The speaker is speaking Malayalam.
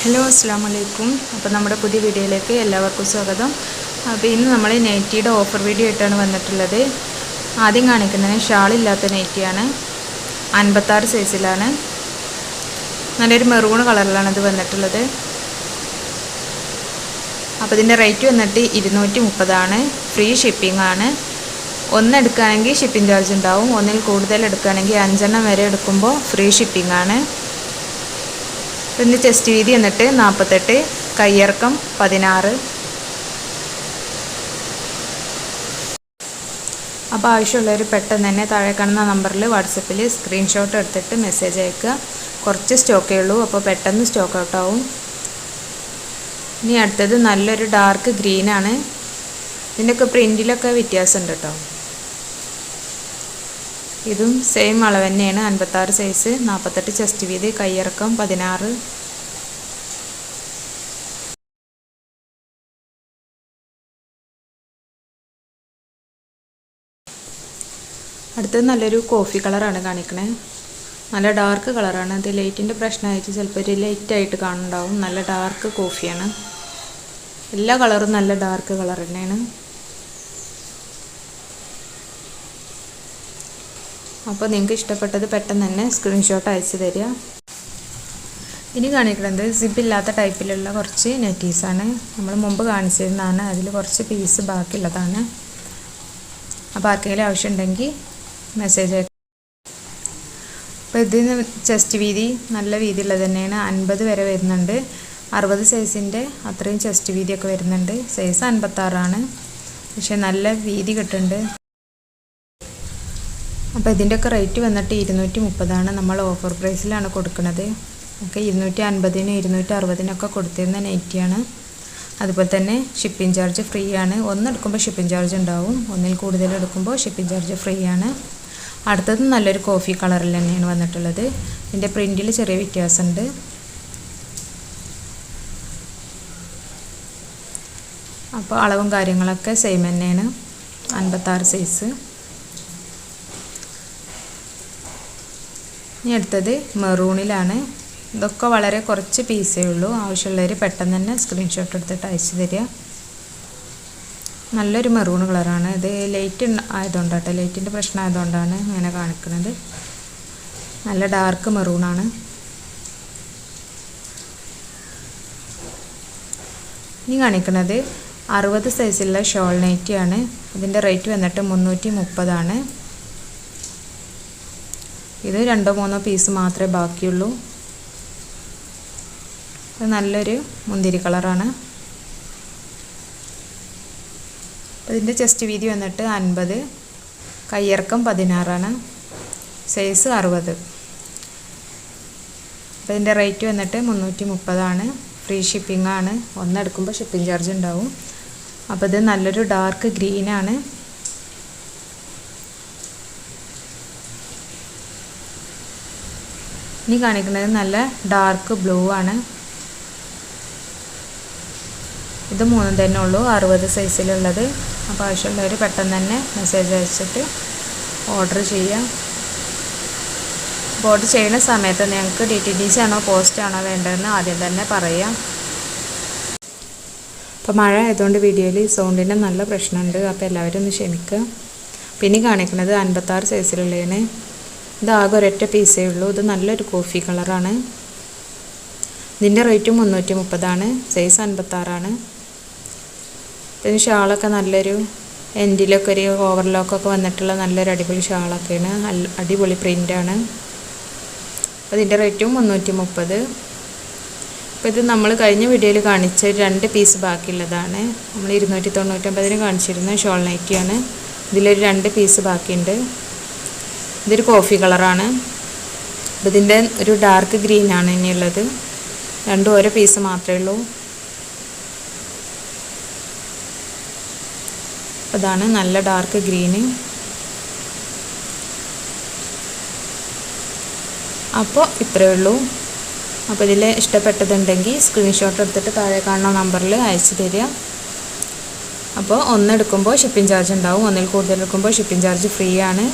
ഹലോ അസ്സാം വലൈക്കും അപ്പോൾ നമ്മുടെ പുതിയ വീഡിയോയിലേക്ക് എല്ലാവർക്കും സ്വാഗതം. അപ്പോൾ ഇന്ന് നമ്മൾ നൈറ്റിയുടെ ഓഫർ വീഡിയോ ആയിട്ടാണ് വന്നിട്ടുള്ളത്. ആദ്യം കാണിക്കുന്നത് ഷാളില്ലാത്ത നൈറ്റിയാണ് അൻപത്താറ് സൈസിലാണ്. നല്ലൊരു മെറൂൺ കളറിലാണ് ഇത് വന്നിട്ടുള്ളത്. അപ്പോൾ ഇതിന്റെ റേറ്റ് വന്നിട്ട് ഇരുന്നൂറ്റി മുപ്പതാണ് ഫ്രീ ഷിപ്പിംഗ് ആണ്. ഒന്നെടുക്കുകയാണെങ്കിൽ ഷിപ്പിംഗ് ചാർജ് ഉണ്ടാവും. ഒന്നിൽ കൂടുതൽ എടുക്കുകയാണെങ്കിൽ അഞ്ചെണ്ണം വരെ എടുക്കുമ്പോൾ ഫ്രീ ഷിപ്പിംഗ് ആണ്. ഇതിന്റെ ചെസ്റ്റ് വീതി എന്നിട്ട് നാൽപ്പത്തെട്ട് കയ്യിറക്കം പതിനാറ്. അപ്പോൾ ആവശ്യമുള്ളവർ പെട്ടെന്ന് തന്നെ താഴെ കാണുന്ന നമ്പറിൽ വാട്സപ്പിൽ സ്ക്രീൻഷോട്ട് എടുത്തിട്ട് മെസ്സേജ് അയക്കുക. കുറച്ച് സ്റ്റോക്കേ ഉള്ളൂ അപ്പോൾ പെട്ടെന്ന് സ്റ്റോക്ക് ഔട്ട് ആവും. ഇനി അടുത്തത് നല്ലൊരു ഡാർക്ക് ഗ്രീനാണ് ഇതിന്റെയൊക്കെ പ്രിന്റിലൊക്കെ വ്യത്യാസമുണ്ട് കേട്ടോ. ഇതും സെയിം അളവ് തന്നെയാണ്. അൻപത്താറ് സൈസ് നാൽപ്പത്തെട്ട് ചെസ്റ്റ് വീതി കയ്യിറക്കം പതിനാറ്. അടുത്തത് നല്ലൊരു കോഫി കളറാണ് കാണിക്കണേ. നല്ല ഡാർക്ക് കളറാണ് അത് ലൈറ്റിന്റെ പ്രശ്നമായിട്ട് ചിലപ്പോൾ ഒരു ലൈറ്റായിട്ട് കാണുന്നുണ്ടാവും. നല്ല ഡാർക്ക് കോഫിയാണ് എല്ലാ കളറും നല്ല ഡാർക്ക് കളർ തന്നെയാണ്. അപ്പോൾ നിങ്ങൾക്ക് ഇഷ്ടപ്പെട്ടത് പെട്ടെന്ന് തന്നെ സ്ക്രീൻഷോട്ട് അയച്ചു തരിക. ഇനി കാണിക്കുന്നത് സിബില്ലാത്ത ടൈപ്പിലുള്ള കുറച്ച് നെറ്റീസാണ് നമ്മൾ മുമ്പ് കാണിച്ചിരുന്നതാണ്. അതിൽ കുറച്ച് പീസ് ബാക്കിയുള്ളതാണ്. അപ്പോൾ ആർക്കെങ്കിലും ആവശ്യമുണ്ടെങ്കിൽ മെസ്സേജ് അയക്കാം. അപ്പോൾ ഇതിന് ചെസ്റ്റ് വീതി നല്ല വീതിയുള്ളത് തന്നെയാണ്. അൻപത് വരെ വരുന്നുണ്ട്. അറുപത് സൈസിന്റെ അത്രയും ചെസ്റ്റ് വീതിയൊക്കെ വരുന്നുണ്ട്. സൈസ് അൻപത്താറാണ്. പക്ഷേ നല്ല വീതി കിട്ടുന്നുണ്ട്. അപ്പോൾ ഇതിന്റെയൊക്കെ റേറ്റ് വന്നിട്ട് ഇരുന്നൂറ്റി മുപ്പതാണ് നമ്മൾ ഓഫർ പ്രൈസിലാണ് കൊടുക്കുന്നത്. ഒക്കെ ഇരുന്നൂറ്റി അൻപതിനും ഇരുന്നൂറ്റി അറുപതിനൊക്കെ കൊടുത്തിരുന്ന നൈറ്റിയാണ് അതുപോലെ തന്നെ ഷിപ്പിംഗ് ചാർജ് ഫ്രീ ആണ്. ഒന്ന് എടുക്കുമ്പോൾ ഷിപ്പിംഗ് ചാർജ് ഉണ്ടാവും. ഒന്നിൽ കൂടുതൽ എടുക്കുമ്പോൾ ഷിപ്പിംഗ് ചാർജ് ഫ്രീ ആണ്. അടുത്തത് നല്ലൊരു കോഫി കളറിൽ തന്നെയാണ് വന്നിട്ടുള്ളത്. ഇതിന്റെ പ്രിന്റിൽ ചെറിയ വ്യത്യാസമുണ്ട്. അപ്പോൾ അളവും കാര്യങ്ങളൊക്കെ സെയിം തന്നെയാണ്. അൻപത്താറ് സൈസ് ഇനി അടുത്തത് മെറൂണിലാണ്. ഇതൊക്കെ വളരെ കുറച്ച് പീസേ ഉള്ളൂ. ആവശ്യമുള്ളവർ പെട്ടെന്ന് തന്നെ സ്ക്രീൻഷോട്ട് എടുത്തിട്ട് അയച്ചു തരിക. നല്ലൊരു മെറൂൺ കളറാണ് ഇത് ലൈറ്റ് ആയതുകൊണ്ടാട്ടോ ലൈറ്റിന്റെ പ്രശ്നം ആയതുകൊണ്ടാണ് ഇങ്ങനെ കാണിക്കുന്നത്. നല്ല ഡാർക്ക് മെറൂണാണ് ഇനി കാണിക്കുന്നത് അറുപത് സൈസിലുള്ള ഷോൾ നൈറ്റിയാണ് ഇതിന്റെ റേറ്റ് വന്നിട്ട് മുന്നൂറ്റി മുപ്പതാണ്. ഇത് രണ്ടോ മൂന്നോ പീസ് മാത്രമേ ബാക്കിയുള്ളൂ. ഇത് നല്ലൊരു മുന്തിരി കളറാണ്. ഇതിന്റെ ചെസ്റ്റ് വീതി വന്നിട്ട് അൻപത് കയ്യിറക്കം പതിനാറാണ് സൈസ് അറുപത്. അപ്പോൾ ഇതിന്റെ റേറ്റ് വന്നിട്ട് മുന്നൂറ്റി മുപ്പതാണ് ഫ്രീ ഷിപ്പിംഗ് ആണ്. ഒന്നെടുക്കുമ്പോൾ ഷിപ്പിംഗ് ചാർജ് ഉണ്ടാവും. അപ്പോൾ ഇത് നല്ലൊരു ഡാർക്ക് ഗ്രീനാണ്. ഇനി കാണിക്കുന്നത് നല്ല ഡാർക്ക് ബ്ലൂ ആണ്. ഇത് മൂന്നും തന്നെ ഉള്ളൂ അറുപത് സൈസിലുള്ളത് അപ്പോൾ ആവശ്യമുള്ളവർ പെട്ടെന്ന് തന്നെ മെസ്സേജ് അയച്ചിട്ട് ഓർഡർ ചെയ്യാം. ഓർഡർ ചെയ്യുന്ന സമയത്ത് ഞങ്ങൾക്ക് ഡി ടി ഡി സി ആണോ പോസ്റ്റ് ആണോ വേണ്ടതെന്ന് ആദ്യം തന്നെ പറയാം. അപ്പോൾ മഴ ആയതുകൊണ്ട് വീഡിയോയിൽ സൗണ്ടിന്റെ നല്ല പ്രശ്നമുണ്ട് അപ്പോൾ എല്ലാവരും ഒന്ന് ക്ഷമിക്കുക. പിന്നെ കാണിക്കുന്നത് അൻപത്താറ് സൈസിലുള്ളതിന് ഇത് ആകെ ഒരൊറ്റ പീസേ ഉള്ളൂ. ഇത് നല്ലൊരു കോഫി കളറാണ് ഇതിന്റെ റേറ്റ് മുന്നൂറ്റി മുപ്പതാണ് സൈസ് അൻപത്താറാണ്. ഇതിന് ഷാളൊക്കെ നല്ലൊരു എൻഡിലൊക്കെ ഒരു ഓവർലോക്കൊക്കെ വന്നിട്ടുള്ള നല്ലൊരു അടിപൊളി ഷാളൊക്കെയാണ്. അടിപൊളി പ്രിന്റാണ് അതിന്റെ റേറ്റും മുന്നൂറ്റി മുപ്പത് അപ്പോൾ ഇത് നമ്മൾ കഴിഞ്ഞ വീഡിയോയിൽ കാണിച്ച രണ്ട് പീസ് ബാക്കിയുള്ളതാണ്. നമ്മൾ ഇരുന്നൂറ്റി തൊണ്ണൂറ്റൊമ്പതിന് കാണിച്ചിരുന്ന ഷോൾ നൈറ്റിയാണ്. ഇതിലൊരു രണ്ട് പീസ് ബാക്കിയുണ്ട്. ഇതൊരു കോഫി കളറാണ്. അപ്പോൾ ഇതിന്റെ ഒരു ഡാർക്ക് ഗ്രീൻ ഗ്രീനാണ് ഇനിയുള്ളത്. രണ്ടും ഓരോ പീസ് മാത്രമേ ഉള്ളൂ. അതാണ് നല്ല ഡാർക്ക് ഗ്രീന് അപ്പോൾ ഇത്രയേ ഉള്ളൂ. അപ്പോൾ ഇതിൽ ഇഷ്ടപ്പെട്ടതുണ്ടെങ്കിൽ സ്ക്രീൻഷോട്ട് എടുത്തിട്ട് താഴെ കാണുന്ന നമ്പറിൽ അയച്ചു തരിക. അപ്പോൾ ഒന്നെടുക്കുമ്പോൾ ഷിപ്പിംഗ് ചാർജ് ഉണ്ടാവും. ഒന്നിൽ കൂടുതൽ എടുക്കുമ്പോൾ ഷിപ്പിംഗ് ചാർജ് ഫ്രീ ആണ്.